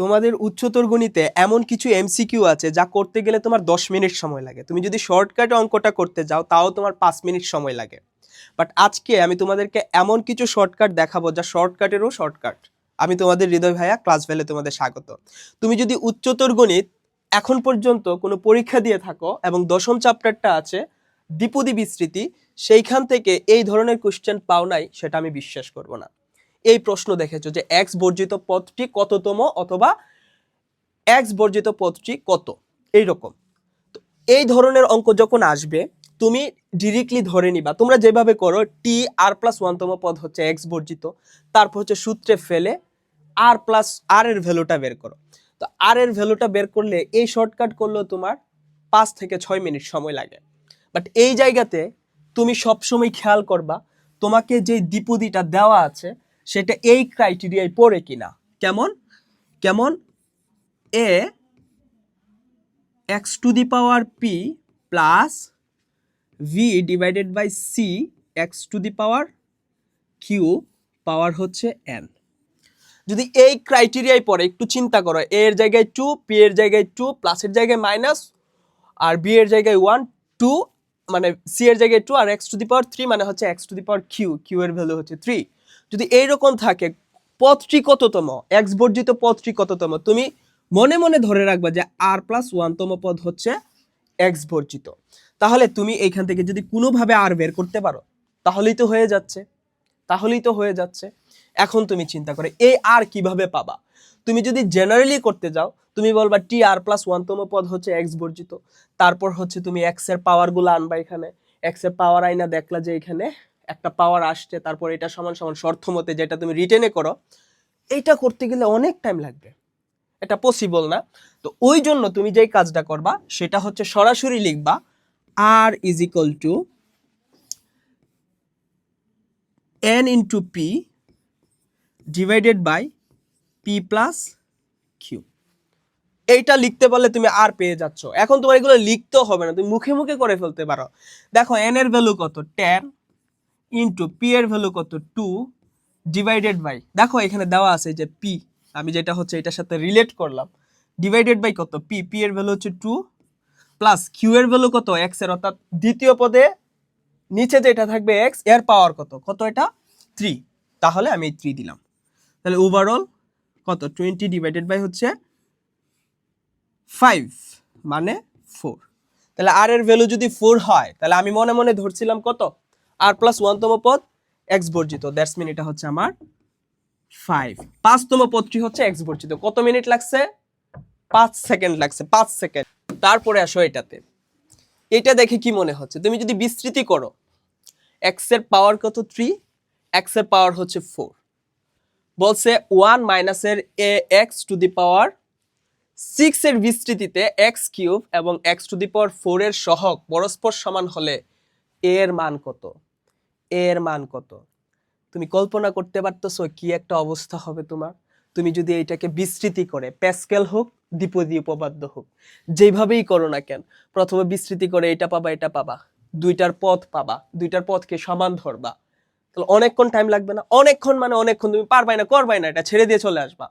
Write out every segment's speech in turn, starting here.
তোমাদের উচ্চতর গণিতে এমন কিছু এমসিকিউ আছে যা করতে গেলে তোমার দশ মিনিট সময় লাগে। তুমি যদি শর্টকাটে অঙ্কটা করতে যাও, তাও তোমার পাঁচ মিনিট সময় লাগে। বাট আজকে আমি তোমাদেরকে এমন কিছু শর্টকাট দেখাবো যা শর্টকাটেরও শর্টকাট আমি তোমাদের হৃদয় ভাইয়া ক্লাস ভ্যালে তোমাদের স্বাগত। তুমি যদি উচ্চতর গণিত এখন পর্যন্ত কোনো পরীক্ষা দিয়ে থাকো এবং দশম চ্যাপ্টারটা আছে দ্বিপদী বিস্তৃতি, সেইখান থেকে এই ধরনের কোশ্চেন পাও নাই, সেটা আমি বিশ্বাস করব না। এই প্রশ্ন দেখেছ যে এক্স বর্জিত পদটি কততম অথবা এক্স বর্জিত পদটি কত? এইরকম। তো এই ধরনের অঙ্ক যখন আসবে, তুমি ডিরেক্টলি ধরে নিবা। তোমরা যেভাবে করো টি আর প্লাস ওয়ানতম পদ হচ্ছে এক্স বর্জিত, তারপর হচ্ছে সূত্রে ফেলে আর প্লাস আর এর ভ্যালুটা বের করো। তো আর এর ভ্যালুটা বের করলে এই শর্টকাট করলেও তোমার পাঁচ থেকে ছয় মিনিট সময় লাগে। বাট এই জায়গাতে তুমি সবসময় খেয়াল করবা, তোমাকে যে দ্বিপদীটা দেওয়া আছে সেটা এই ক্রাইটেরিয়ায় পড়ে কিনা। কেমন? কেমন? A x to the power p plus v divided by c x to the power q power হচ্ছে এন যদি এই ক্রাইটেরিয়ায় পড়ে, একটু চিন্তা করো এ এর জায়গায় টু পি এর জায়গায় টু প্লাসের জায়গায় মাইনাস আর বি এর জায়গায় ওয়ান টু মানে সি এর জায়গায় two R x to the power three মানে হচ্ছে x to the power q q এর ভ্যালু হচ্ছে থ্রি যদি এইরকম থাকে পথটি কততম এক্স বর্জিত পথটি কততম তুমি মনে মনে ধরে রাখবা যে আর প্লাস ওয়ানতম পদ হচ্ছে এক্স বর্জিত তাহলে তুমি এইখান থেকে যদি কোনোভাবে আর বের করতে পারো, তাহলেই তো হয়ে যাচ্ছে। তাহলেই তো হয়ে যাচ্ছে। এখন তুমি চিন্তা করে, এই আর কীভাবে পাবা? তুমি যদি জেনারেলি করতে যাও, তুমি বলবা টি আর প্লাস ওয়ানতম পদ হচ্ছে এক্স বর্জিত তারপর হচ্ছে তুমি এক্সের পাওয়ারগুলো আনবা এখানে। এক্সের পাওয়ার আইনা দেখলা যে এখানে একটা পাওয়ার আসছে, তারপর এটা সমান সমান শর্ত মতে যেটা তুমি রিটেনে করো এইটা করতে গেলে অনেক টাইম লাগবে। এটা পসিবল না। তো ওই জন্য তুমি যেই কাজটা করবা, সেটা হচ্ছে সরাসরি লিখবা r is equal to n into p divided by p plus q এইটা লিখতে পারলে তুমি আর পেয়ে যাচ্ছ। এখন তোমার এগুলো লিখতেও হবে না, তুমি মুখে মুখে করে ফেলতে পারো। দেখো এন এর ভ্যালু কত? টেন ইন্টু পি এর ভ্যালু কত? টু ডিভাইডেড বাই দেখো এখানে দেওয়া আছে যে পি আমি যেটা হচ্ছে এটার সাথে রিলেট করলাম ডিভাইডেড বাই কত? পি পি এর ভ্যালু হচ্ছে টু প্লাস কিউ এর ভ্যালু কত? এক্সের, অর্থাৎ দ্বিতীয় পদে নিচে যেটা থাকবে এক্সের পাওয়ার কত? কত এটা? থ্রি তাহলে আমি থ্রি দিলাম। তাহলে ওভারঅল কত? টোয়েন্টি ডিভাইডেড বাই হচ্ছে ফাইভ মানে ফোর তাহলে আর এর ভ্যালু যদি ফোর হয়, তাহলে আমি মনে মনে ধরছিলাম কত? আর প্লাস ওয়ানতম পদ এক্স বর্জিত। দ্যাটস মিন এটা হচ্ছে আমার ফাইভ পাঁচতম পদটি হচ্ছে এক্স বর্জিত। কত মিনিট লাগছে? পাঁচ সেকেন্ড লাগছে, পাঁচ সেকেন্ড তারপরে আসো এটাতে। এটা দেখে কি মনে হচ্ছে? তুমি যদি বিস্তৃতি করো এক্সের পাওয়ার কত? থ্রি এক্সের পাওয়ার হচ্ছে ফোর বলছে ওয়ান মাইনাসের a x to the power six এর বিস্তৃতিতে এক্স কিউব এবং x to the power four এর সহগ পরস্পর সমান হলে এর মান কত? এর মান কত? তুমি কল্পনা করতে পারতেছো কি একটা অবস্থা হবে তোমার? তুমি যদি এটাকে বিস্তৃতি করে, প্যাসকেল হোক, দ্বিপদী উপপাদ্য হোক যেভাবেই করো না কেন, প্রথমে বিস্তৃতি করে এটা পাবা এটা পাবা, দুইটার পথ পাবা, দুইটার পথকে সমান ধরবা। তাহলে অনেকক্ষণ টাইম লাগবে না, অনেকক্ষণ মানে অনেকক্ষণ, তুমি পারবাই না, করবাই না, এটা ছেড়ে দিয়ে চলে আসবা।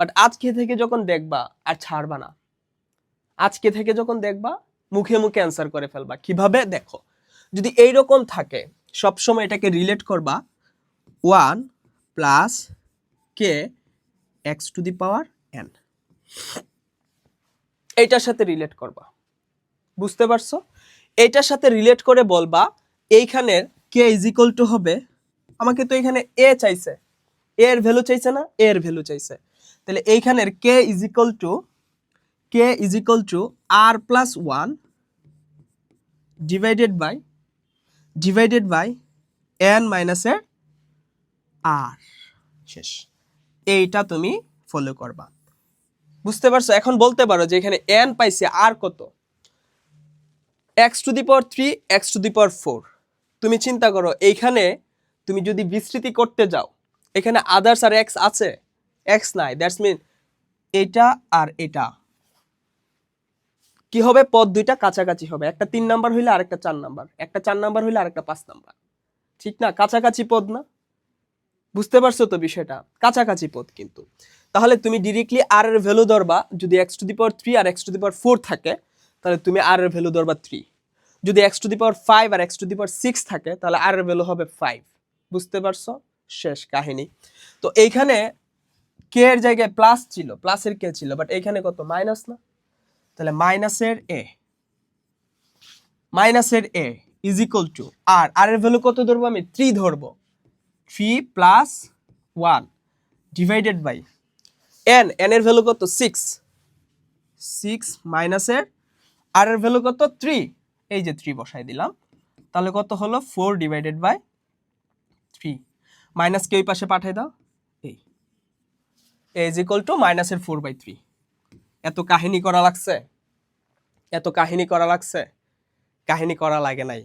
বাট আজকে থেকে যখন দেখবা, আর ছাড়বা না, আজকে থেকে যখন দেখবা, মুখে মুখে অ্যান্সার করে ফেলবা, কীভাবে? দেখো, যদি এইরকম থাকে সবসময় এটাকে রিলেট করবা one plus k x to the power n এইটার সাথে রিলেট করবা। বুঝতে পারছ? এইটার সাথে রিলেট করে বলবা, এইখানের কে ইজ ইকুয়াল টু হবে, আমাকে তো এখানে এ চাইছে। এ এর ভ্যালু চাইছে না এ এর ভ্যালু চাইছে। তাহলে এইখানের k is equal to k is equal to r plus one divided by divided by n মাইনাসের আর শেষ। এইটা তুমি ফলো করবা। বুঝতে পারছ? এখন বলতে পারো যে এখানে এন পাইছে আর কত? X to the power three x to the power four তুমি চিন্তা করো এইখানে তুমি যদি বিস্তৃতি করতে যাও এখানে আদার্স আর এক্স আছে? এক্স নাই। দ্যাটস মিন এটা আর এটা। কি হবে? পদ দুইটা কাছাকাছি হবে। একটা তিন নাম্বার হইলে আরেকটা চার নাম্বার। একটা চার নাম্বার হইলে আরেকটা পাঁচ নাম্বার। ঠিক না? কাছাকাছি পদ না? বুঝতে পারছ তো বিষয়টা? কাছাকাছি পদ কিন্তু। তাহলে তুমি ডিরেক্টলি আর এর ভ্যালু ধরবা। যদি x to the power three R x to the power four থাকে, তাহলে তুমি আর এর ভ্যালু ধরবা থ্রি যদি x to the power five R x to the power six থাকে, তাহলে আর এর ভ্যালু হবে ফাইভ বুঝতে পারছ? শেষ কাহিনী। তো এইখানে কে এর জায়গায় প্লাস ছিল। প্লাসের কে ছিল বাট এইখানে কত? মাইনাস না? তাহলে মাইনাসের এ মাইনাসের a is equal to r r এর ভ্যালু কত ধরবো আমি? থ্রি ধরবো। Three plus one divided by n n এর ভ্যালু কত? সিক্স সিক্স মাইনাসের আর এর ভ্যালু কত? থ্রি এই যে থ্রি বসাই দিলাম। তাহলে কত হলো? ফোর ডিভাইডেড বাই থ্রি মাইনাসকে ওই পাশে পাঠাই দাও? এই। ইজ ইকুয়াল টু মাইনাসের ফোর বাই থ্রি এত কাহিনী করা লাগছে? এত কাহিনী করা লাগছে? কাহিনী করা লাগে নাই।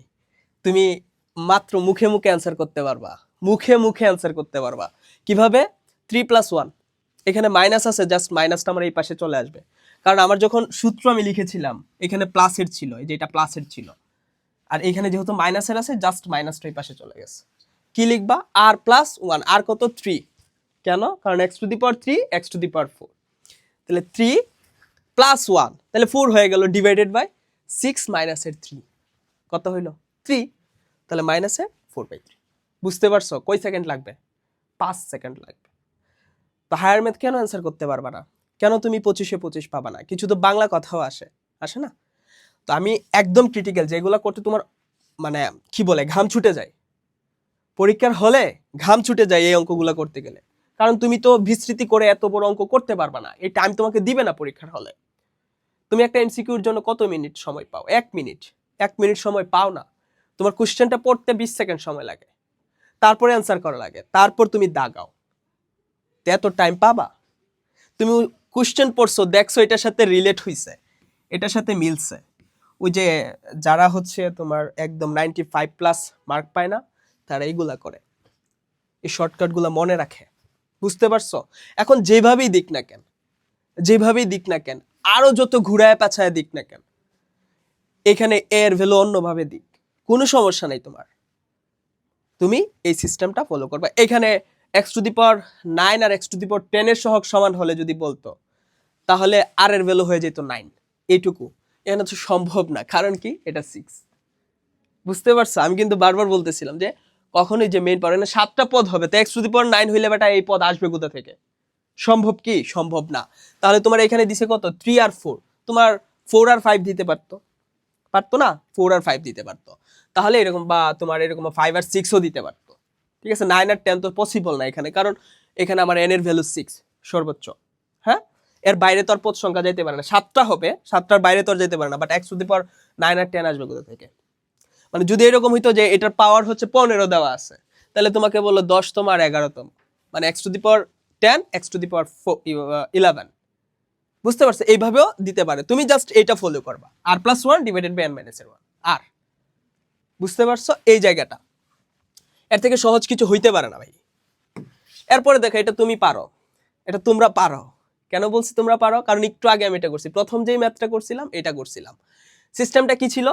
তুমি মাত্র মুখে মুখে অ্যান্সার করতে পারবা। মুখে মুখে অ্যান্সার করতে পারবা। কীভাবে? থ্রি প্লাস ওয়ান এখানে মাইনাস আছে জাস্ট মাইনাসটা আমার এই পাশে চলে আসবে। কারণ আমার যখন সূত্র আমি লিখেছিলাম, এখানে প্লাসের ছিল, এই যে এটা প্লাসের ছিল। আর এখানে যেহেতু মাইনাসের আছে জাস্ট মাইনাসটা এই পাশে চলে গেছে। কি লিখবা? আর প্লাস ওয়ান আর কত? থ্রি কেন? কারণ x to the power three x to the power four তাহলে থ্রি প্লাস ওয়ান তাহলে ফোর হয়ে গেল ডিভাইডেড বাই সিক্স মাইনাসের থ্রি কত হইল? থ্রি তাহলে মাইনাসে ফোর বাই থ্রি বুঝতে পারছ? কয় সেকেন্ড লাগবে? পাঁচ সেকেন্ড লাগবে। তো হায়ার ম্যাথ কেন অ্যান্সার করতে পারবা না? কেন তুমি পঁচিশে পঁচিশ পাবা না? কিছু তো বাংলা কথাও আসে। আসে না? তো আমি একদম ক্রিটিক্যাল যেগুলো করতে তোমার মানে কি বলে, ঘাম ছুটে যায়। পরীক্ষার হলে ঘাম ছুটে যায় এই অঙ্কগুলো করতে গেলে। কারণ তুমি তো বিস্তৃতি করে এত বড় অঙ্ক করতে পারবা না। এই টাইম তোমাকে দিবে না পরীক্ষার হলে। তুমি একটা এমসিকিউর জন্য কত মিনিট সময় পাও? এক মিনিট। এক মিনিট সময় পাও না। তোমার কোশ্চেনটা পড়তে বিশ সেকেন্ড সময় লাগে। তারপরে অ্যান্সার করা লাগে। তারপর তুমি দাগাও। এত টাইম পাবা? তুমি কোশ্চেন পড়ছো, দেখছ এটার সাথে রিলেট হইছে। এটার সাথে মিলছে। ওই যে যারা হচ্ছে তোমার একদম নাইনটি ফাইভ প্লাস মার্ক পায় না, তারা এইগুলা করে। এই শর্টকাটগুলো মনে রাখে। বুঝতে পারছ? এখন যেভাবেই দিক না কেন, যেভাবেই দিক না কেন আরও যত ঘুরায় পাছায় দিক না কেন, এখানে এর ভ্যালু অন্যভাবে দিক। কোনো সমস্যা নাই তোমার। তুমি এই সিস্টেমটা ফলো করবে। এখানে x to the power nine R x to the power টেনের সহগ সমান হলে যদি বলতো, তাহলে আর এর ভ্যালু হয়ে যেত নাইন এইটুকু। এখানে তো সম্ভব না। কারণ কি? এটা সিক্স বুঝতে পারছ? আমি কিন্তু বারবার বলতেছিলাম যে, কখনোই যে মেইন পাওয়ার সাতটা পদ হবে, তো x to the power nine হইলে বেটা এই পদ আসবে কোথা থেকে? সম্ভব কি? সম্ভব না। তাহলে তোমার এখানে দিছে কত? থ্রি আর ফোর তোমার ফোর আর ফাইভ দিতে পারতো। পারতো না? ফোর আর ফাইভ দিতে পারতো। তাহলে এরকম বা তোমার এরকম ফাইভ আর সিক্সও দিতে পারতো। ঠিক আছে? নাইন আর টেন তো পসিবল না এখানে। কারণ এখানে আমার এন এর ভ্যালু সিক্স সর্বোচ্চ। হ্যাঁ? এর বাইরে তো আর সংখ্যা যেতে পারে না। সাতটা হবে। সাতটার বাইরে তো আর যেতে পারে না। বাট দি পাওয়ার নাইন আর টেন আসবে কোথা থেকে? মানে যদি এরকম হইতো যে এটার পাওয়ার হচ্ছে পনেরো দেওয়া আছে, তাহলে তোমাকে বলল দশতম আর এগারোতম। মানে the power ten x to the power eleven বুঝতে পারছ? এইভাবেও দিতে পারে। তুমি জাস্ট এটা ফলো করবা। R plus one divided by n minus এর ওয়ান আর বুঝতে পারছ? এই জায়গাটা। এর থেকে সহজ কিছু হইতে পারে না ভাই। এরপরে দেখো, এটা তুমি পারো। এটা তোমরা পারো। কেন বলছি তোমরা পারো? কারণ একটু আগে আমি এটা করছি। প্রথম যেই ম্যাথটা করছিলাম, এটা করছিলাম। সিস্টেমটা কি ছিল?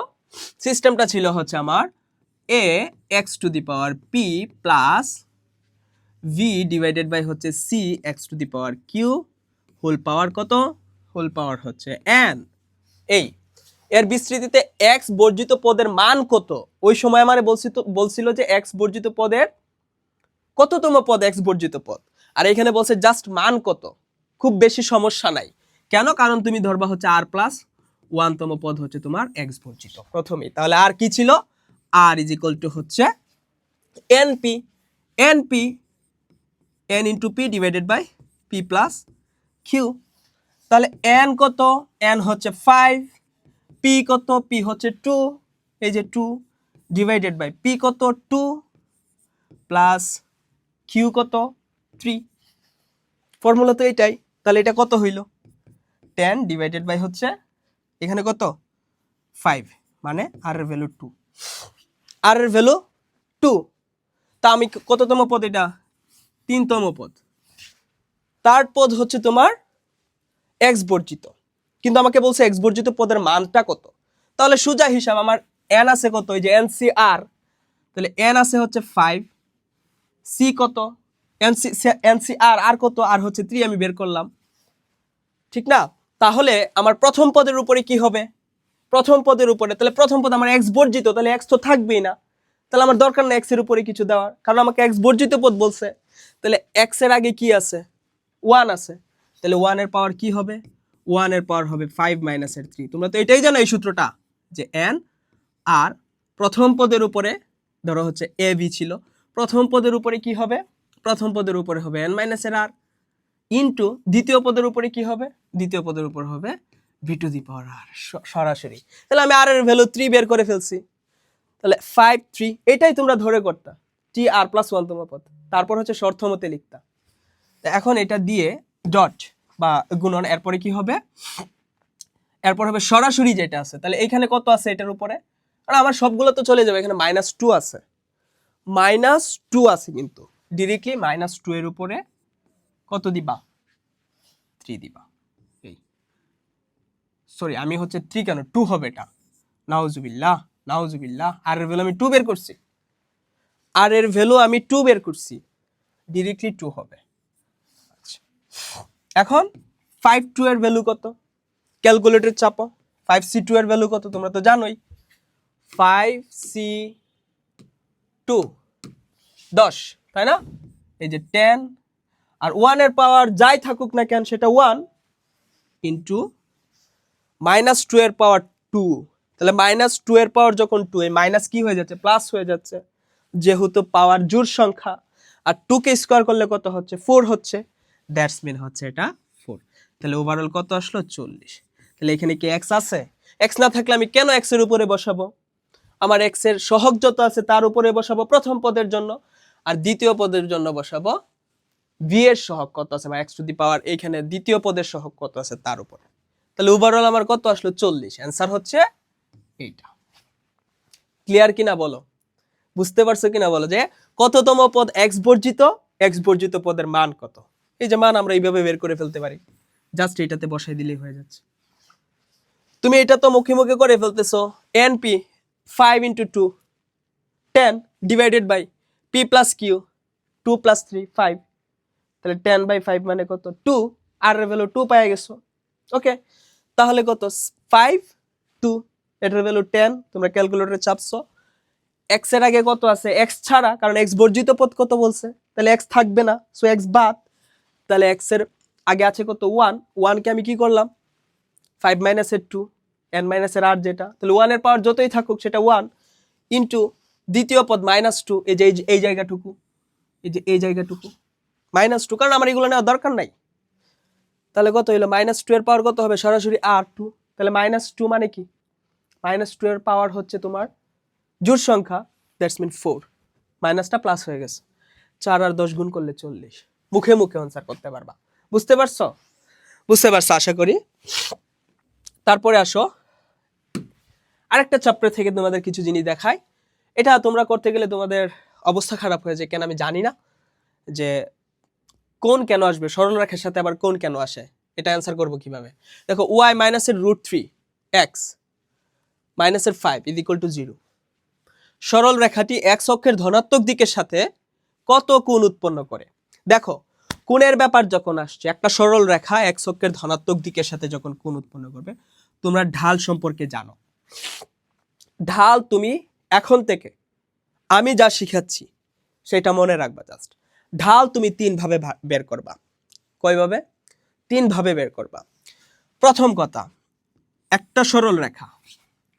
সিস্টেমটা ছিল হচ্ছে আমার a x to the power p plus v divided by হচ্ছে c x to the power q whole power কত? হোল পাওয়ার হচ্ছে এন এই, এর বিস্তৃতিতে এক্স বর্জিত পদের মান কত? ওই সময় আমার বলছিল বলছিল যে এক্স বর্জিত পদের কততম পদ এক্স বর্জিত পদ? আর এখানে বলছে জাস্ট মান কত? খুব বেশি সমস্যা নাই। কেন? কারণ তুমি ধরবা হচ্ছে আর প্লাস ওয়ানতম পদ হচ্ছে তোমার এক্স বর্জিত। প্রথমেই, তাহলে আর কি ছিল? আর ইজ ইকুয়াল টু হচ্ছে n p n p n into p divided by p plus q তাহলে এন কত? এন হচ্ছে ফাইভ পি কত? পি হচ্ছে টু এই যে টু ডিভাইডেড বাই পি কত? টু প্লাস কিউ কত? থ্রি ফর্মুলা তো এটাই। তাহলে এটা কত হইল? টেন ডিভাইডেড বাই হচ্ছে এখানে কত? ফাইভ মানে আর ভ্যালু টু আর এর ভ্যালু টু তা আমি কততম পদ এটা? তিনতম পদ। তার পদ হচ্ছে তোমার এক্স বর্জিত। কিন্তু আমাকে বলছে এক্স বর্জিত পদের মানটা কত? তাহলে সোজা হিসাব, আমার এন আছে কত? ওই যে এন সি আর তাহলে এন আছে হচ্ছে ফাইভ সি কত? N c n c r r কত? আর হচ্ছে থ্রি আমি বের করলাম। ঠিক না? তাহলে আমার প্রথম পদের উপরে কি হবে? প্রথম পদের উপরে, তাহলে প্রথম পদ আমার এক্স বর্জিত, তাহলে এক্স তো থাকবেই না। তাহলে আমার দরকার না এক্সের উপরে কিছু দেওয়ার, কারণ আমাকে এক্স বর্জিত পদ বলছে। তাহলে এক্সের আগে কি আছে? ওয়ান আছে। তাহলে ওয়ানের পাওয়ার কি হবে? ওয়ানের পাওয়ার হবে ফাইভ মাইনাসের থ্রি তোমরা তো এটাই জানো এই সূত্রটা, যে এন আর প্রথম পদের উপরে ধরো হচ্ছে এ বি ছিল। প্রথম পদের উপরে কি হবে? প্রথম পদের উপরে হবে এন মাইনাসের আর ইন্টু দ্বিতীয় পদের উপরে কি হবে? দ্বিতীয় পদের উপর হবে ভি টু দি পাওয়ার আর সরাসরি। তাহলে আমি আর এর ভ্যালু থ্রি বের করে ফেলছি। তাহলে ফাইভ থ্রি এটাই তোমরা ধরে করতা। টি আর প্লাস ওয়ানতম পদ তারপর হচ্ছে শর্তমতে লিখতা তা এখন এটা দিয়ে ডট বা গুণন, এরপরে কি হবে? এরপর হবে সরাসরি যেটা আছে। তাহলে এখানে কত আছে এটার উপরে? আর আমার সবগুলো তো চলে যাবে, এখানে মাইনাস টু আছে। মাইনাস টু আছে কিন্তু। ডিরেক্টলি মাইনাস টু এর উপরে কত দিবা? থ্রি দিবা। এই। সরি আমি হচ্ছে থ্রি কেন? টু হবে এটা। নাউজুবিল্লাহ নাউজুবিল্লাহ। আর ভ্যালু আমি টু বের করছি। আর এর ভ্যালু আমি টু বের করছি। ডিরেক্টলি টু হবে। আচ্ছা। এখন ফাইভ টু এর ভ্যালু কত? ক্যালকুলেটর চাপো। ফাইভ সি টু এর ভ্যালু কত? তোমরা তো জানোই। ফাইভ সি টু দশ, তাই না? এই যে টেন আর ওয়ানের পাওয়ার যাই থাকুক না কেন, সেটা ওয়ান ইন্টু মাইনাস টু এর পাওয়ার টু তাহলে মাইনাস টু এর পাওয়ার যখন টু এই মাইনাস কি হয়ে যাচ্ছে? প্লাস হয়ে যাচ্ছে। যেহেতু পাওয়ার জোর সংখ্যা, আর টু কে স্কোয়ার করলে কত হচ্ছে? ফোর হচ্ছে। দ্যাটস মিন হচ্ছে এটা ফোর তাহলে ওভারঅল কত আসলো? চল্লিশ। তাহলে এখানে কি এক্স আছে? এক্স না থাকলে আমি কেন এক্সের উপরে বসাবো? আমার এক্সের সহগ যত আছে তার উপরে বসাবো প্রথম পদের জন্য, আর দ্বিতীয় পদের জন্য বসাবো ভি এর সহগ কত আছে? বা এক্স টু দি পাওয়ার এইখানে দ্বিতীয় পদের সহগ কত আছে? তার উপরে। তাহলে ওভারঅল আমার কত আসলো? চল্লিশ। অ্যান্সার হচ্ছে এইটা। ক্লিয়ার কিনা বলো? বুঝতে পারছ কিনা বলো যে কততম পদ এক্স বর্জিত এক্স বর্জিত পদের মান কত? এই যে মান আমরা এইভাবে বের করে ফেলতে পারি। জাস্ট এটাতে বসাই দিলেই হয়ে যাচ্ছে। তুমি এটা তো মুখে মুখে করে ফেলতেছো। N p five into two ten divided by p plus q two plus three five তাহলে টেন বাই ফাইভ মানে কত? টু আর ভ্যালু টু পাই গেছো। ওকে তাহলে কত? ফাইভ টু এটার ভ্যালু টেন তোমরা ক্যালকুলেটরে চাপছো। এক্সের আগে কত আছে? এক্স ছাড়া, কারণ এক্স বর্জিত পদ কত বলছে? তাহলে এক্স থাকবে না। সো এক্স বাদ। তাহলে এক্সের আগে আছে কত? ওয়ান ওয়ানকে আমি কি করলাম? ফাইভ মাইনাসের টু এন মাইনাসের আর যেটা। তাহলে ওয়ানের পাওয়ার যতই থাকুক, সেটা ওয়ান ইন্টু দ্বিতীয় পদ মাইনাস টু এই যে, এই জায়গাটুকু। এই যে, এই জায়গাটুকু। মাইনাস টু কারণ আমার এগুলো নেওয়ার দরকার নাই। তাহলে কত হইল? মাইনাস টু এর পাওয়ার কত হবে? সরাসরি আর টু তাহলে মাইনাস টু মানে কি? মাইনাস টু এর পাওয়ার হচ্ছে তোমার জোর সংখ্যা দ্যাটস মিন ফোর মাইনাসটা প্লাস হয়ে গেছে। চার আর দশ গুণ করলে চল্লিশ। মুখে মুখে আনসার করতে পারবা। বুঝতে পারছ? বুঝতে পারছ, আশা করি? তারপরে আসো। আরেকটা চ্যাপ্টার থেকে তোমাদের কিছু জিনিস দেখায় এটা তোমরা করতে গেলে তোমাদের অবস্থা খারাপ হয়ে যায়, কেন আমি জানি না। যে কোন কেন আসবে? সরল রেখার সাথে আবার কোন কেন আসে? এটা অ্যান্সার করব কীভাবে? দেখো ওয়াই মাইনাসের রুট থ্রি এক্স মাইনাসের five is equal to zero সরল রেখাটি এক অক্ষের ধনাত্মক দিকের সাথে কত কোণ উৎপন্ন করে? দেখো, কোণের ব্যাপার যখন আসছে, একটা সরল রেখা এক অক্ষের ধনাত্মক দিকের সাথে যখন কোণ উৎপন্ন করবে, তোমরা ঢাল সম্পর্কে জানো। ঢাল তুমি এখন থেকে, আমি যা শিখাচ্ছি, সেটা মনে রাখবা জাস্ট ঢাল তুমি তিন ভাবে ভা- বের করবা। কয়ভাবে তিন ভাবে বের করবা। প্রথম কথা, একটা সরল রেখা।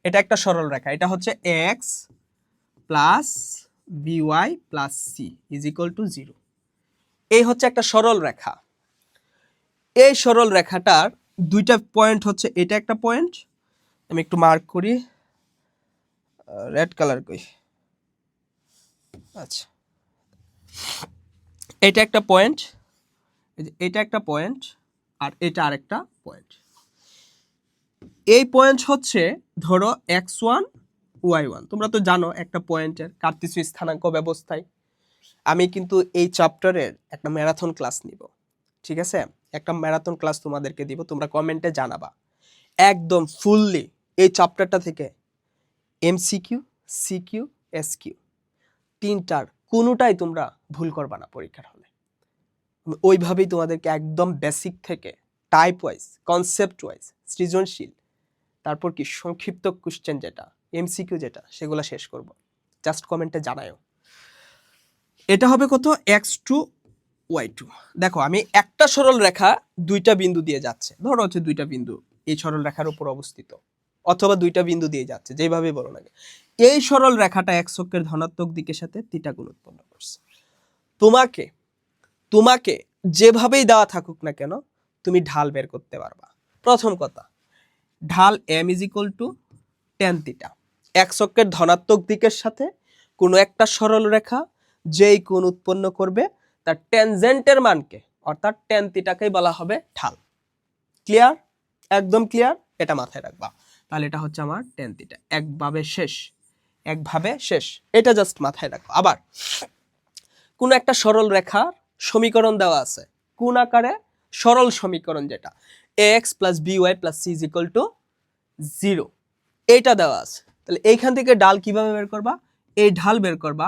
এটা একটা সরল রেখা, এটা হচ্ছে x plus b y plus c is equal to zero. এই হচ্ছে একটা সরল রেখা। এই সরল রেখাটার দুইটা পয়েন্ট হচ্ছে, এটা একটা পয়েন্ট, আমি একটু মার্ক করি, রেড কালার কই আচ্ছা। এটা একটা পয়েন্ট এটা একটা পয়েন্ট, আর এটা আরেকটা পয়েন্ট। এই পয়েন্ট হচ্ছে, ধরো এক্স ওয়ান ওয়াই ওয়ান। তোমরা তো জানো একটা পয়েন্টের কার্তিসু স্থানাঙ্ক ব্যবস্থায়। আমি কিন্তু এই চ্যাপ্টারের একটা ম্যারাথন ক্লাস নিব, ঠিক আছে? একটা ম্যারাথন ক্লাস তোমাদেরকে দিব, তোমরা কমেন্টে জানাবা। একদম ফুললি এই চ্যাপ্টারটা থেকে এমসিকিউ, সিকিউ, এসকিউ, তিনটার কোনোটাই তোমরা ভুল করবা না পরীক্ষার হলে। ওইভাবেই তোমাদেরকে একদম বেসিক থেকে টাইপ ওয়াইজ কনসেপ্ট ওয়াইজ সৃজনশীল, তারপর কি সংক্ষিপ্ত কোশ্চেন যেটা এমসিকিউ যেটা, সেগুলো শেষ করব। জাস্ট কমেন্টে জানায়ও। এটা হবে কত? এক্স টু ওয়াই টু দেখো, আমি একটা সরল রেখা দুইটা বিন্দু দিয়ে যাচ্ছে। ধরো হচ্ছে দুইটা বিন্দু এই সরল রেখার উপর অবস্থিত। অথবা দুইটা বিন্দু দিয়ে যাচ্ছে, যেভাবে বলো না এই সরল রেখাটা এক অক্ষের ধনাত্মক দিকের সাথে তিটা উৎপন্ন করছে। তোমাকে তোমাকে যেভাবেই দেওয়া থাকুক না কেন, তুমি ঢাল বের করতে পারবা। প্রথম কথা, ঢাল m is equal to tan theta এক অক্ষের ধনাত্মক দিকের সাথে কোনো একটা সরল রেখা যেই কোণ উৎপন্ন করবে তার টেনজেন্টের মানকে, অর্থাৎ টেন তিটাকেই বলা হবে ঢাল। ক্লিয়ার একদম ক্লিয়ার এটা মাথায় রাখবা। তাহলে এটা হচ্ছে আমার টেন তিটা একভাবে শেষ। একভাবে শেষ। এটা জাস্ট মাথায় রাখো। আবার, কোন একটা সরল রেখার সমীকরণ দেওয়া আছে। কোন আকারে? সরল সমীকরণ যেটা। X plus b y plus c is equal to zero এইটা দেওয়া আছে। তাহলে এইখান থেকে ডাল কীভাবে বের করবা? এই ঢাল বের করবা।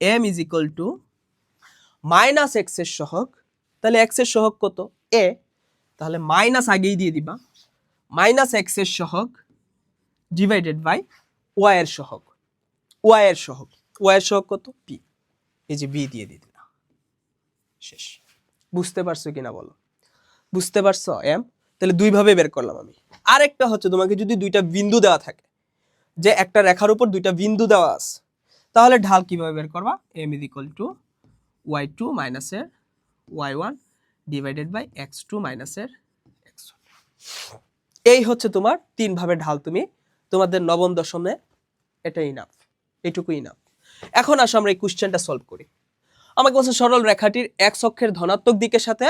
M is equal to minus এক্সের সহগ। তাহলে এক্সের সহক কত? এ তাহলে মাইনাস আগেই দিয়ে দিবা। মাইনাস এক্সের সহগ ডিভাইডেড বাই ওয়াই এর সহগ। ওয়াই এর সহক ওয়াই এর কত? পি এই যে বি দিয়ে দিয়ে দিলাম শেষ। বুঝতে পারছ কিনা বলো? বুঝতে পারছ এম তাহলে দুইভাবে বের করলাম আমি। আরেকটা হচ্ছে তোমাকে যদি দুইটা বিন্দু দেওয়া থাকে যে একটা রেখার উপর দুইটা বিন্দু দেওয়া আছে। তাহলে ঢাল কীভাবে বের করবা? M is equal to y two মাইনাসের y one divided by x two মাইনাসের এক্স এই হচ্ছে তোমার তিন ভাবে ঢাল তুমি। তোমাদের নবম দশমে এটা ইনাফ এইটুকু ইনাফ এখন আসো আমরা এই কোশ্চেনটা সলভ করি। আমাকে বলছে, সরল রেখাটির এক অক্ষের ধনাত্মক দিকের সাথে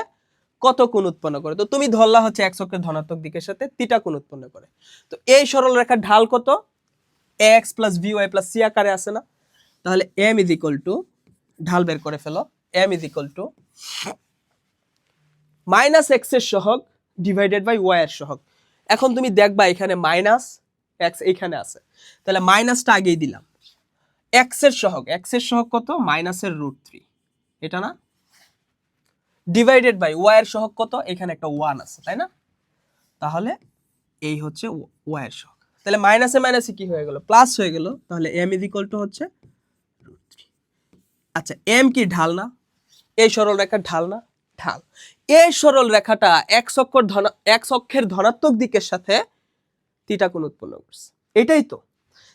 কত কোণ উৎপন্ন করে? তো তুমি ধরলা হচ্ছে এক অক্ষের ধনাত্মক দিকের সাথে তিটা কোণ উৎপন্ন করে। তো এই সরল রেখার ঢাল কত? X plus v y plus c আকারে আছে না? তাহলে এম ইজ ইকুয়াল টু ঢাল বের করে ফেলো m is equal to minus এক্সের সহগ ডিভাইডেড বাই ওয়াই এর সহগ। এখন তুমি দেখবা এখানে মাইনাস এক্স এখানে আছে। তাহলে মাইনাসটা আগেই দিলাম। এক্সের সহগ এক্সের সহগ কত? মাইনাসের রুট থ্রি এটা না? ডিভাইডেড বাই ওয়াই এর সহগ কত? এখানে একটা ওয়ান আছে, তাই না? তাহলে এই হচ্ছে ওয়াই এর সহগ। তাহলে মাইনাসে মাইনাসে কি হয়ে গেল? প্লাস হয়ে গেল, তাহলে এম ইজ ইকুয়াল টু হচ্ছে আচ্ছা এম কি ঢাল না? এই সরল রেখার ঢাল না? ঢাল। এই সরল রেখাটা এক অক্ষর ধন, এক অক্ষের ধনাত্মক দিকের সাথে তিটা কোণ উৎপন্ন করছে। এটাই তো।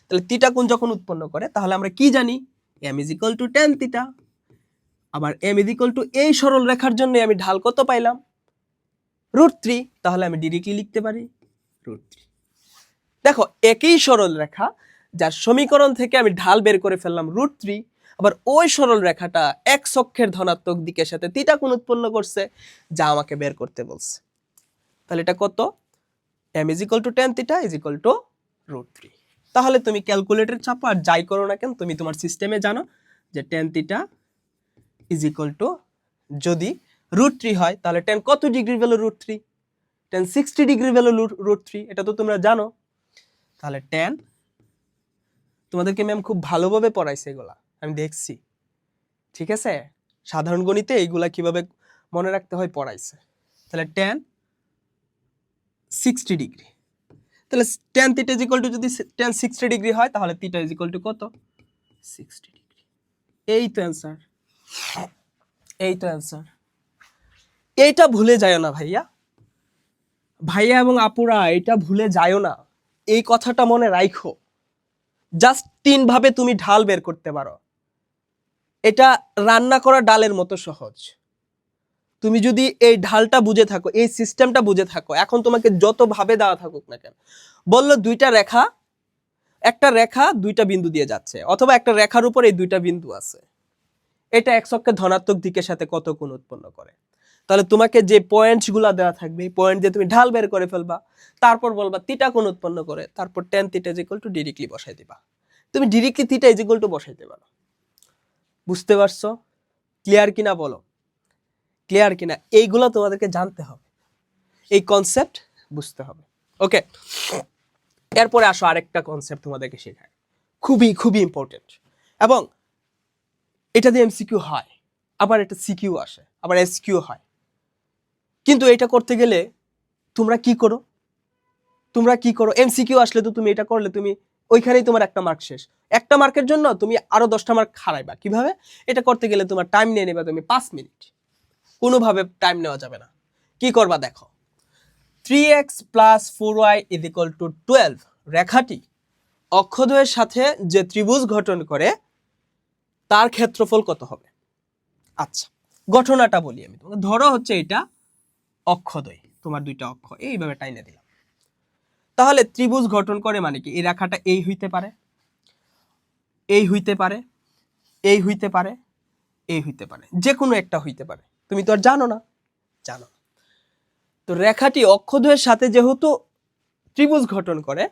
তাহলে তিটা কোণ যখন উৎপন্ন করে, তাহলে আমরা কি জানি? M is equal to tan theta আবার এম ইজ ইকুয়াল টু এই সরল রেখার জন্য আমি ঢাল কত পাইলাম? রুট থ্রি তাহলে আমি ডিরেক্টলি লিখতে পারি রুট থ্রি দেখো, একই সরল রেখা যার সমীকরণ থেকে আমি ঢাল বের করে ফেললাম রুট থ্রি আবার ওই সরল রেখাটা এক অক্ষের ধনাত্মক দিকের সাথে তিটা কোণ উৎপন্ন করছে, যা আমাকে বের করতে বলছে। তাহলে এটা কত? M is equal to tan theta is equal to root three তাহলে তুমি ক্যালকুলেটর চাপো আর যাই করো না কেন, তুমি তোমার সিস্টেমে জানো যে tan theta is equal to যদি রুট থ্রি হয়, তাহলে টেন কত degree value root three tan sixty degree value root three এটা তো তোমরা জানো। তাহলে টেন তোমাদেরকে ম্যাম খুব ভালোভাবে পড়াইছে এগুলা, আমি দেখছি, ঠিক আছে? সাধারণ গণিতে এইগুলা কীভাবে মনে রাখতে হয় পড়াইছে। তাহলে টেন সিক্সটি ডিগ্রি তাহলে টেন থিটা ইজ টু যদি টেন সিক্সটি ডিগ্রি হয়, তাহলে থিটা ইজ টু কত? সিক্সটি ডিগ্রি এই তো অ্যান্সার এই তো অ্যান্সার এইটা ভুলে যায় না ভাইয়া ভাইয়া এবং আপুরা এটা ভুলে যায় না। এই কথাটা মনে রাখো জাস্ট তিন ভাবে তুমি ঢাল বের করতে পারো। এটা রান্না করা ডালের মতো সহজ। তুমি যদি এই ঢালটা বুঝে থাকো, এই সিস্টেমটা বুঝে থাকো, এখন তোমাকে যত ভাবে দেওয়া থাকুক না কেন, বলল দুইটা রেখা, একটা রেখা দুইটা বিন্দু দিয়ে যাচ্ছে, অথবা একটা রেখার উপর এই দুইটা বিন্দু আছে। এটা এক অক্ষের ধনাত্মক দিকের সাথে কত কোণ উৎপন্ন করে? তাহলে তোমাকে যে পয়েন্টসগুলা দেওয়া থাকবে পয়েন্ট দিয়ে তুমি ঢাল বের করে ফেলবা, তারপর বলবা তিটা কোন উৎপন্ন করে, তারপর tan theta is equal to directly বসাই দিবা। তুমি directly theta is equal to বসাইতে পারো বুঝতে পারছ? ক্লিয়ার কিনা বলো? ক্লিয়ার কিনা? এইগুলো তোমাদেরকে জানতে হবে। এই কনসেপ্ট বুঝতে হবে। ওকে এরপরে আসো আরেকটা কনসেপ্ট তোমাদেরকে শেখায় খুবই খুবই ইম্পর্টেন্ট এবং এটা দিয়ে এমসিকিউ হয়। আবার এটা সিকিউ আসে। আবার এসকিউ হয়। কিন্তু এটা করতে গেলে তোমরা কি করো? তোমরা কি করো? এমসিকিউ আসলে তো তুমি এটা করলে তুমি ওইখানেই তোমার একটা মার্ক শেষ। একটা মার্কের জন্য তুমি আরও দশটা মার্ক হারাইবা। কীভাবে? এটা করতে গেলে তোমার টাইম নিয়ে নেবে তুমি পাঁচ মিনিট কোনোভাবে টাইম নেওয়া যাবে না। কি করবা দেখো? Three x plus four y is equal to twelve রেখাটি অক্ষদ্বয়ের সাথে যে ত্রিভুজ গঠন করে, তার ক্ষেত্রফল কত হবে? আচ্ছা ঘটনাটা বলি আমি তোমাকে। ধরো হচ্ছে এটা অক্ষদ্বয় তোমার দুইটা অক্ষ। এইভাবে টাইনে দিলাম। তাহলে ত্রিভুজ গঠন করে মানে কি? এই রেখাটা এই হইতে পারে, এই হইতে পারে, এই হইতে পারে, এই হইতে পারে। যে কোনো একটা হইতে পারে। তুমি তো আর জানো না। জানো তো রেখাটি অক্ষদ্বয়ের সাথে যেহেতু ত্রিভুজ গঠন করে,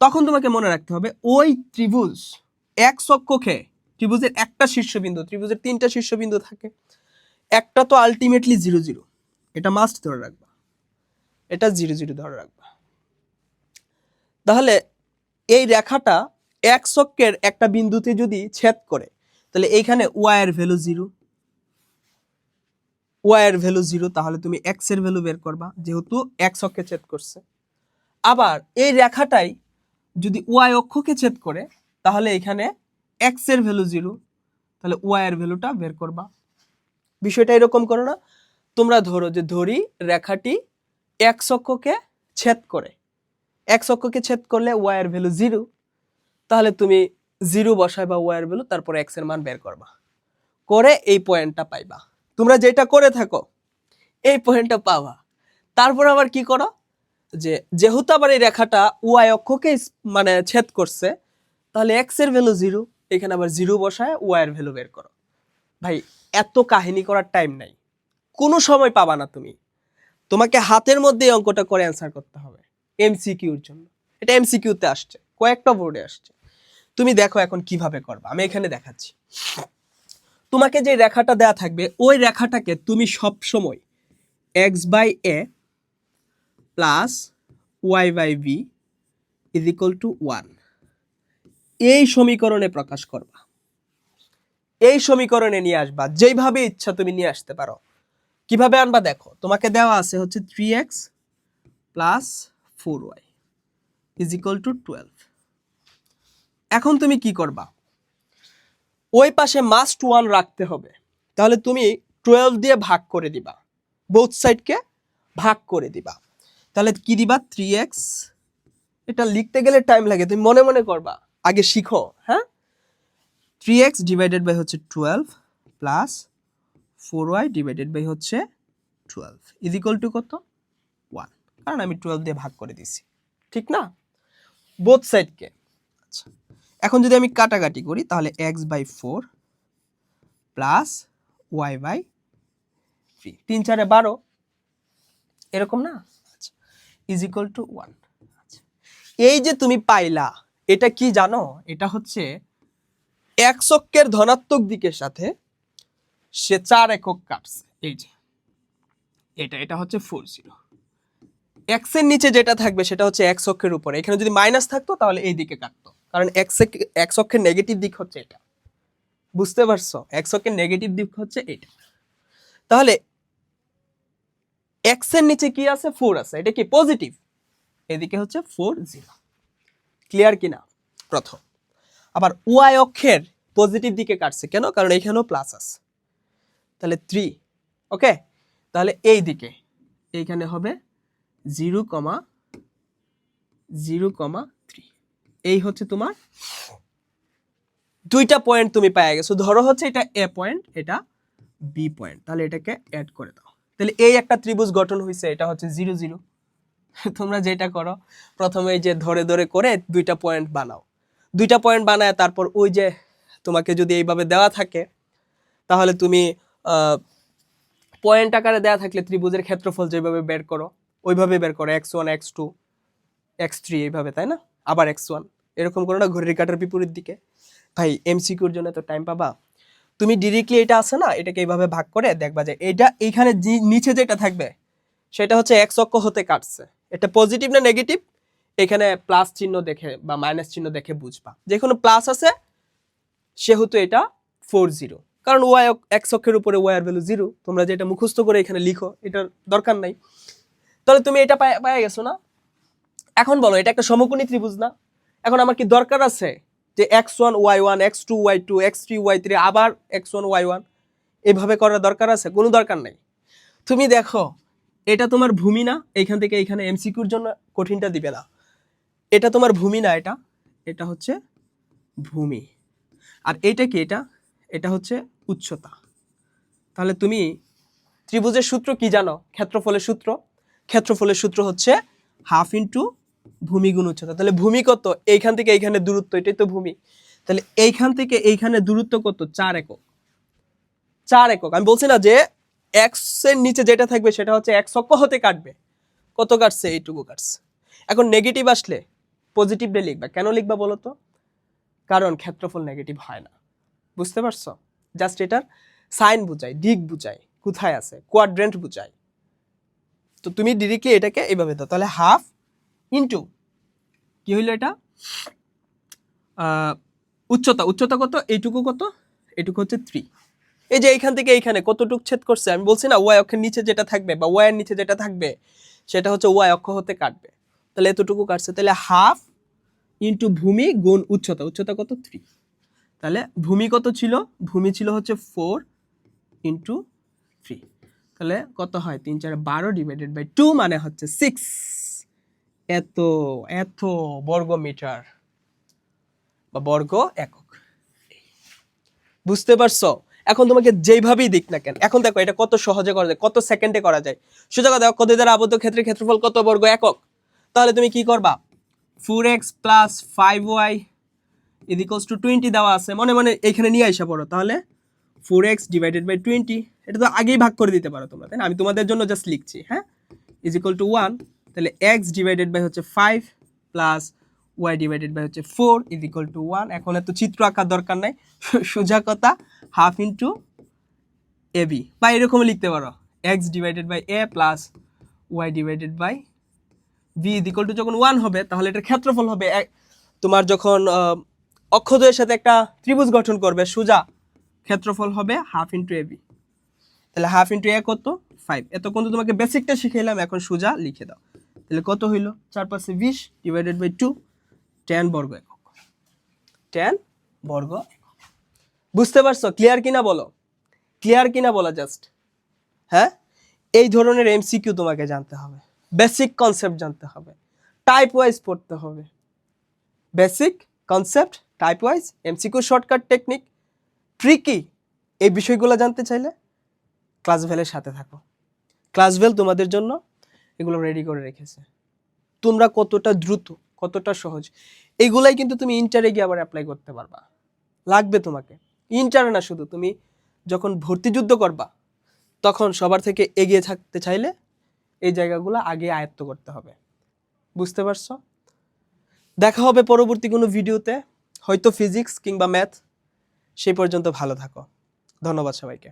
তখন তোমাকে মনে রাখতে হবে ওই ত্রিভুজ এক অক্ষকে, ত্রিভুজের একটা শীর্ষবিন্দু, ত্রিভুজের তিনটা শীর্ষবিন্দু থাকে, একটা তো আলটিমেটলি জিরো জিরো এটা মাস্ট ধরে রাখবা। এটা জিরো জিরো ধরে রাখবা। তাহলে এই রেখাটা এক অক্ষের একটা বিন্দুতে যদি ছেদ করে, তাহলে এইখানে ওয়াই এর ভ্যালু জিরো ওয়াই এর ভ্যালু জিরো তাহলে তুমি এক্সের ভ্যালু বের করবা, যেহেতু এক্স অক্ষে ছেদ করছে। আবার এই রেখাটাই যদি ওয়াই অক্ষকে ছেদ করে, তাহলে এখানে এক্সের ভ্যালু জিরো তাহলে ওয়াই এর ভ্যালুটা বের করবা। বিষয়টা এরকম করো না তোমরা ধরো যে ধরি রেখাটি এক্স অক্ষকে ছেদ করে এক্স অক্ষকে ছেদ করলে ওয়াই এর ভ্যালু জিরো তাহলে তুমি জিরো বসায় বা ওয়াই এর ভ্যালু তারপর এক্সের মান বের করবা। করে এই পয়েন্টটা পাইবা। তোমরা যেটা করে থাকো, এই পয়েন্টটা পাবা। তারপর আবার কি করো? যে যেহেতু আবার এই রেখাটা ওয়াই অক্ষকে মানে ছেদ করছে, তাহলে এক্সের ভ্যালু জিরো এখানে আবার জিরো বসায় ওয়াই এর ভ্যালু বের করো। ভাই, এত কাহিনী করার টাইম নাই। কোনো সময় পাবা না তুমি। তোমাকে হাতের মধ্যে এই অঙ্কটা করে অ্যান্সার করতে হবে এমসিকিউর জন্য। এটা এমসিকিউতে আসছে, কয়েকটা বোর্ডে আসছে। তুমি দেখো এখন কীভাবে করবা, আমি এখানে দেখাচ্ছি। তোমাকে যে রেখাটা দেয়া থাকবে, ওই রেখাটাকে তুমি সব সময় x by a plus y by b is equal to one এই সমীকরণে প্রকাশ করবা। এই সমীকরণে নিয়ে আসবা, যেইভাবে ইচ্ছা তুমি নিয়ে আসতে পারো। কীভাবে আনবা দেখো? তোমাকে দেওয়া আছে হচ্ছে three x plus four y is equal to twelve এখন তুমি কি করবা? ওই পাশে মাস্ট ওয়ান রাখতে হবে। তাহলে তুমি টুয়েলভ দিয়ে ভাগ করে দিবা। বোথ সাইডকে ভাগ করে দিবা। তাহলে কি দিবা? থ্রি এক্স এটা লিখতে গেলে টাইম লাগে। তুমি মনে মনে করবা। আগে শিখো হ্যাঁ? থ্রি এক্স ডিভাইডেড বাই হচ্ছে twelve plus four y divided by হচ্ছে টুয়েলভ ইজ ইকুয়াল টু কত? ওয়ান কারণ আমি টুয়েলভ দিয়ে ভাগ করে দিছি ঠিক না? বোথ সাইডকে আচ্ছা। এখন যদি আমি কাটাকাটি করি, তাহলে x by four plus y by three তিন, চারে বারো। এরকম না? আচ্ছা। ইজ ইকুয়াল টু ওয়ান আচ্ছা। এই যে তুমি পাইলা, এটা কি জানো? এটা হচ্ছে এক ধনাত্মক দিকের সাথে সে চার একক কাটছে। এই যে, এটা এটা হচ্ছে ফোর জিরো এক্সের নিচে যেটা থাকবে সেটা হচ্ছে এক্স অক্ষের উপরে। এখানে যদি মাইনাস থাকতো তাহলে এই দিকে কাটতো। কারণ এক্স এক্স অক্ষের নেগেটিভ দিক হচ্ছে এটা। বুঝতে পারছ? এক্স অক্ষের নেগেটিভ দিক হচ্ছে এটা। তাহলে এক্সের নিচে কি আছে? ফোর আছে। এটা কি পজিটিভ এদিকে হচ্ছে ফোর জিরো ক্লিয়ার কিনা? প্রথম। আবার ওয়াই অক্ষের পজিটিভ দিকে কাটছে। কেন? কারণ এখানেও প্লাস আছে। তাহলে থ্রি ওকে তাহলে এই দিকে, এইখানে হবে zero comma zero comma three এই হচ্ছে তোমার দুইটা পয়েন্ট তুমি পেয়ে গেছো। ধরো হচ্ছে এটা এ পয়েন্ট এটা বি পয়েন্ট তাহলে এটাকে অ্যাড করে দাও। তাহলে এই একটা ত্রিভুজ গঠন হয়েছে এটা হচ্ছে জিরো জিরো তোমরা যেটা করো, প্রথমে যে ধরে ধরে করে দুইটা পয়েন্ট বানাও। দুইটা পয়েন্ট বানায় তারপর ওই যে তোমাকে যদি এইভাবে দেওয়া থাকে, তাহলে তুমি পয়েন্ট আকারে দেওয়া থাকলে ত্রিভুজের ক্ষেত্রফল যেভাবে বের করো ওইভাবে বের করো x one x two x three এইভাবে, তাই না? আবার এক্স ওয়ান এরকম করো না, ঘড়ির কাটার বিপরীত দিকে। ভাই এমসিকিউর জন্য তো টাইম পাবা। তুমি ডিরেক্টলি এটা আছে না, এটাকে এইভাবে ভাগ করে দেখবা যে এটা এইখানে নিচে যেটা থাকবে, সেটা হচ্ছে এক্স অক্ষ হতে কাটছে। এটা পজিটিভ না নেগেটিভ এখানে প্লাস চিহ্ন দেখে বা মাইনাস চিহ্ন দেখে বুঝবা। যে কোনো প্লাস আছে, সেহেতু এটা ফোর জিরো কারণ ওয়াই এক্স অক্ষের উপরে ওয়াই ভ্যালু জিরো তোমরা যেটা মুখস্থ করে এখানে লিখো, এটার দরকার নাই। তাহলে তুমি এটা পায় পায়ে গেছো না? এখন বলো, এটা একটা সমকোণী ত্রিভুজ না? এখন আমার কি দরকার আছে যে x one y one x two y two x three y three আবার এক্স ওয়ান ওয়াই ওয়ান এভাবে করার দরকার আছে? কোনো দরকার নাই। তুমি দেখো, এটা তোমার ভূমি না? এইখান থেকে এইখানে এমসিকিউর জন্য কঠিনটা দিবে না। এটা তোমার ভূমি না এটা? এটা হচ্ছে ভূমি। আর এটা কি এটা? এটা হচ্ছে উচ্চতা। তাহলে তুমি ত্রিভুজের সূত্র কি জানো? ক্ষেত্রফলের সূত্র। ক্ষেত্রফলের সূত্র হচ্ছে হাফ ইন্টু ভূমি গুণ উচ্চতা। তাহলে ভূমি কত? এইখান থেকে এইখানে দূরত্ব, এটাই তো ভূমি। তাহলে এইখান থেকে এইখানে দূরত্ব কত? চার একক। চার একক। আমি বলছি না যে এক্সের নিচে যেটা থাকবে সেটা হচ্ছে এক অক্ষ হতে কাটবে। কত কাটছে? এইটুকু কাটছে। এখন নেগেটিভ আসলে পজিটিভটা লিখবা। কেন লিখবা বলো তো? কারণ ক্ষেত্রফল নেগেটিভ হয় না। বুঝতে পারছ? জাস্ট এটার সাইন বুঝায় দিক বুঝায় কোথায় আছে কোয়াড্রেন্ট বুঝায় তো তুমি ডিরেক্টলি এটাকে এইভাবে দাও, তাহলে হাফ ইন্টু কি হইল এটা? উচ্চতা উচ্চতা কত? এইটুকু কত? এইটুকু হচ্ছে থ্রি এই যে এইখান থেকে এইখানে কতটুক ছেদ করছে, আমি বলছি না ওয়াই অক্ষের নিচে যেটা থাকবে বা ওয়াই এর নিচে যেটা থাকবে, সেটা হচ্ছে ওয়াই অক্ষ হতে কাটবে। তাহলে এতটুকু কাটছে, তাহলে হাফ ইন্টু ভূমি গুণ উচ্চতা উচ্চতা কত? থ্রি তাহলে ভূমি কত ছিল? ভূমি ছিল হচ্ছে ফোর ইন্টু থ্রি তাহলে কত হয়? তিন চার বারো ডিভাইডেড বাই টু মানে হচ্ছে সিক্স এত এত বর্গ মিটার বা বর্গ একক। বুঝতে পারছ? এখন তোমাকে যেইভাবেই দিক না কেন, এখন দেখো এটা কত সহজে করা যায়, কত সেকেন্ডে করা যায়। সোজা কথা, কত দ্বারা আবদ্ধ ক্ষেত্রে ক্ষেত্রফল কত বর্গ একক? তাহলে তুমি কি করবা? Four x plus five y equals to twenty দেওয়া আছে। মনে মনে এখানে নিয়ে আসা পড়ো। তাহলে four x divided by twenty এটা তো আগেই ভাগ করে দিতে পারো তোমরা, তাই না? আমি তোমাদের জন্য জাস্ট লিখছি হ্যাঁ? ইজ ইকুয়াল টু ওয়ান তাহলে এক্স ডিভাইডেড বাই হচ্ছে five plus y divided by হচ্ছে four is equal to one এখন এত চিত্র আঁকার দরকার নাই। সোজা কথা হাফ ইন্টু এ বি বা এরকম লিখতে পারো। X divided by a plus y divided by b equal to যখন ওয়ান হবে, তাহলে এটার ক্ষেত্রফল হবে তোমার যখন অক্ষদ্বয়ের সাথে একটা ত্রিভুজ গঠন করবে সোজা। ক্ষেত্রফল হবে হাফ ইন্টু এ বি তাহলে হাফ ইন্টু এ কত? ফাইভ এতক্ষণ তো তোমাকে বেসিকটা শিখাইলাম, এখন সোজা লিখে দাও। তাহলে কত হইল? চার পাঁচে বিশ ডিভাইডেড বাই টু টেন বর্গ একক। টেন বর্গ বুঝতে পারছ? ক্লিয়ার কিনা বলো? ক্লিয়ার কিনা বলো জাস্ট হ্যাঁ? এই ধরনের এমসিকিউ তোমাকে জানতে হবে। বেসিক কনসেপ্ট জানতে হবে। টাইপ ওয়াইজ পড়তে হবে। Basic concept type wise MCQ shortcut technique tricky এই বিষয়গুলো জানতে চাইলে ক্লাস ভ্যালের সাথে থাকো। ক্লাস ভ্যাল তোমাদের জন্য এগুলো রেডি করে রেখেছে। তোমরা কতটা দ্রুত, কতটা সহজ এইগুলাই কিন্তু তুমি ইন্টারে গিয়ে আবার অ্যাপ্লাই করতে পারবা। লাগবে তোমাকে। ইন্টারে না শুধু, তুমি যখন ভর্তি যুদ্ধ করবা, তখন সবার থেকে এগিয়ে থাকতে চাইলে এই জায়গাগুলো আগে আয়ত্ত করতে হবে। বুঝতে পারছ? দেখা হবে পরবর্তী কোনো ভিডিওতে হয়তো ফিজিক্স কিংবা ম্যাথ সেই পর্যন্ত ভালো থাকো। ধন্যবাদ সবাইকে।